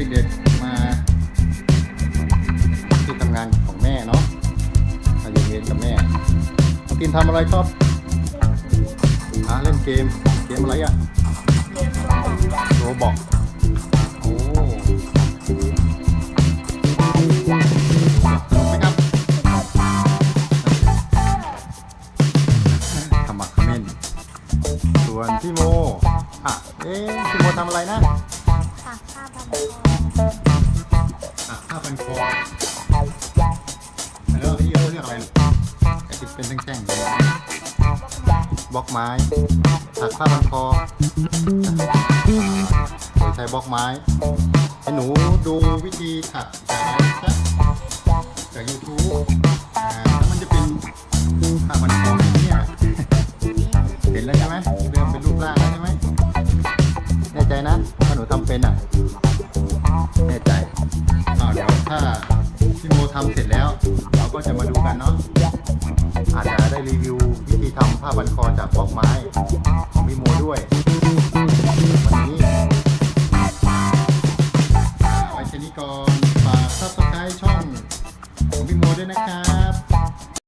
เด็กๆมาที่ทำงานของแม่เนาะมาอยู่เรียนกับแม่น้องตินทำอะไรครับอ่าเล่นเกม เกมอะไรอะโรบอกโอ้สนุกไหมครับขมักขม้นส่วนพี่โม อะ เอ๊ะพี่โมทำอะไรนะค่ะผ้าบันคอ อะผ้าพันคอแล้วอันนี้เขาเรียกอะไรลูกไอ้ที่เป็นแท่งๆบล็อกไม้ถักผ้าพันคอโดยใช้บล็อกไม้ให้หนูดูวิธีถักจากอะไรนะจากยูทูบอ่าแล้วมันจะเป็นผ้าพันคอแบบเนี้ยเห็นแล้วใช่ไหมเริ่มเป็นรูปร่างแล้วใช่ไหมแน่ใจนะถ้าหนูทำเป็นอะ ถ้าพี่โมทำเสร็จแล้ว เราก็จะมาดูกันเนาะอาจจะได้รีวิววิธีทำผ้าบันคอจากบล็อกไม้ของพี่โมด้วย วันนี้ไว้เช่นนี้ก่อนฝากซับสไครต์ช่องของพี่โมด้วยนะครับ